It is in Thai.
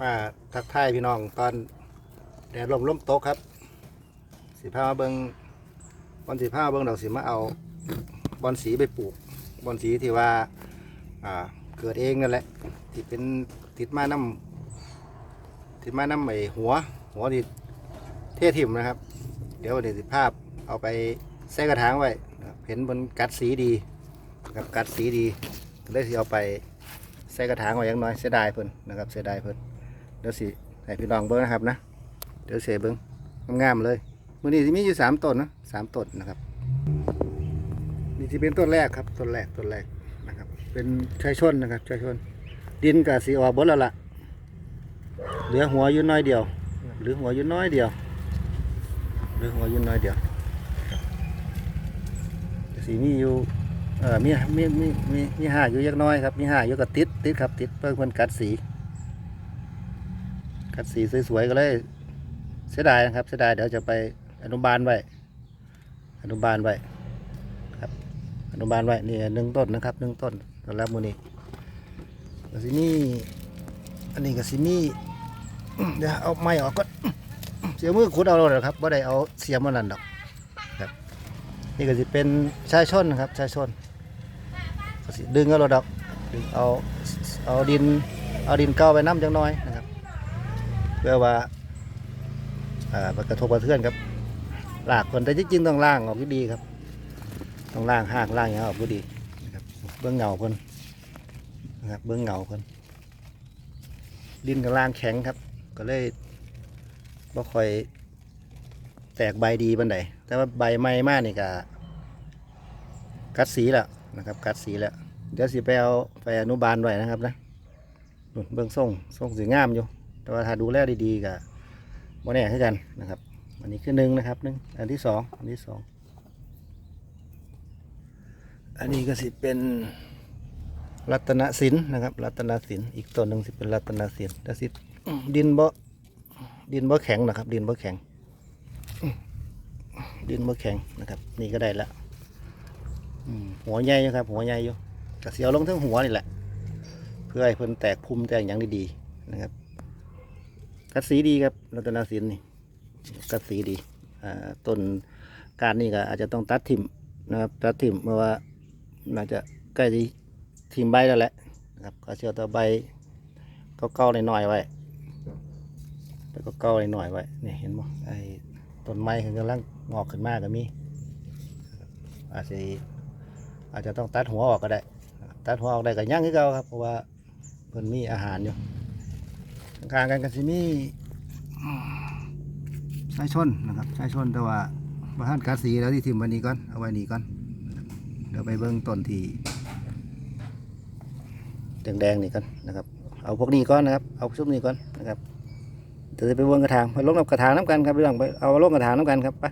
มาทักทายพี่น้องตอนแดดลมล้มตกครับ สีผ้ามาเบิงบอลสีผ้าาเบิงดอกสีมาเอาบอลสีไปปลูกบอลสีที่ว่าอ่าเกิดเองนั่นแหละที่เป็นติดมาน้ำติดมาน้ำไอหัว หัวที่เทถิ่มนะครับ เดี๋ยวเดี๋ยวสิภาพเอาไปใส่กระถางไว้เห็นมันกัดสีดีนะครับกัดสีดีก็เลยสิเอาไปใส่กระถางไว้ยังน้อยเสียดายเพิ่นนะครับเสียดายเพิ่น เดี๋ยวสิให้พี่น้องเบิ้งนะครับนะ เดี๋ยวเสียเบิ้งงามๆเลยมื้อนี้สิมีอยู่สามต้นนะสามต้นนะครับนี่ที่เป็นต้นแรกครับต้นแรกต้นแรกนะครับ เป็นชายชนนะครับชายชน ดินกับสีออกเบิดแล้วล่ะเหลือหัวอยู่น้อยเดียวหลือหัวอยู่น้อยเดียวเรื่อหัวอยุ่น้อยเดียวสีมีอยู่เอ่อมีมีมีมีมีห้าอยู่ยักน้อยครับมีห้าอยู่กับติดติดครับติดเพิ่งเพิ่นกัดสี กัดสีสวยๆก็เลย เสียดายนะครับ เสียดายเดี๋ยวจะไปอนุบาลไว้ อนุบาลไว้ครับ อนุบาลไว้นี่หนึ่งต้นนะครับหนึ่งต้นตอนแรกมูนี่ก็สิมีอันนี้ก็สิมีเดี๋ยวเอาไม้ออกก็เสียมือขุดเอาเลยครับว่าได้เอาเสียมันนั่นดอกครับนี่ก็จะเป็นชายชนนะครับชายชนก็สิดึงเอาเลยดอกดึงเอาเอาดินเอาดินเก่าไปน้ำจังน้อยนะครับ เพื่อว่าอ่ามันกระทบกระเทือนครับลากคนแต่จริงๆต้องล่างออกที่ดีครับ ต้องล่างหากล่างอย่างออกก็ดีนะครับเบื้องเงาเพิ่นนะครับเบื้องเงาเพิ่นดินกับล่างแข็งครับ ก็เลยบ่ค่อยแตกใบดีบันไดแต่ว่าใบใหม่มากนี่ก็กัดสีแล้วนะครับ กัดสีแล้วเดี๋ยวสิไปเอาไปอนุบาลไว้นะครับนะเบื้องส่งส่งสีงามอยู่ แต่ว่าถ้าดูแลดีๆกับโมแน่ให้กันนะครับ อันนี้คือหนึ่งนะครับหนึ่งอันที่สองอันที่สองอันนี้ก็สิเป็นรัตนศิลป์นะครับ รัตนศิลป์อีกตัวหนึ่งสิเป็นรัตนศิลป์แต่สิดินบ่ดินบ่แข็งนะครับ ดินบ่แข็ง ดินบ่แข็งนะครับ นี่ก็ได้ละหัวใหญ่อยู่ครับ หัวใหญ่อยู่กระเสียวลงทั้งหัวนี่แหละ เพื่อให้เพิ่นแตกพุ่มแตกอย่างดีๆนะครับ กัดสีดีครับรัตนศิลป์นี่กัดสีดีอ่าต้นการนี่ก็อาจจะต้องตัดทิ่มนะครับตัดทิ่มเพราะว่าน่าจะใกล้ที่ทิ่มใบแล้วแหละนะครับก็เชียวตัวใบก็เก้าๆหน่อยๆไว้แล้วก็เก้าหน่อยๆไว้นี่เห็นบ่ไอ้ต้นไม้กำลังงอกขึ้นมาก็มีอาจจะอาจจะต้องตัดหัวออกก็ได้ ตัดหัวออกได้ก็ยังคือเก่าครับเพราะว่าเพิ่นมีอาหารอยู่ กลางกันก็สิมีอืมชายชนนะครับชายชนแต่ว่าบ้านกาสีแล้วที่ทิมวันนี้ก่อนเอาไว้นี้ก่อนเดี๋ยวไปเบิ้งต้นที่แดงๆนี่ก่อนนะครับ เอาพวกนี้ก่อนนะครับ เอาชุบนี้ก่อนนะครับเดี๋ยวจะไปวนกระถางไปลงกับกระถางน้ำกันครับพี่น้องไปเอาลงกระถางน้ำกันครับไป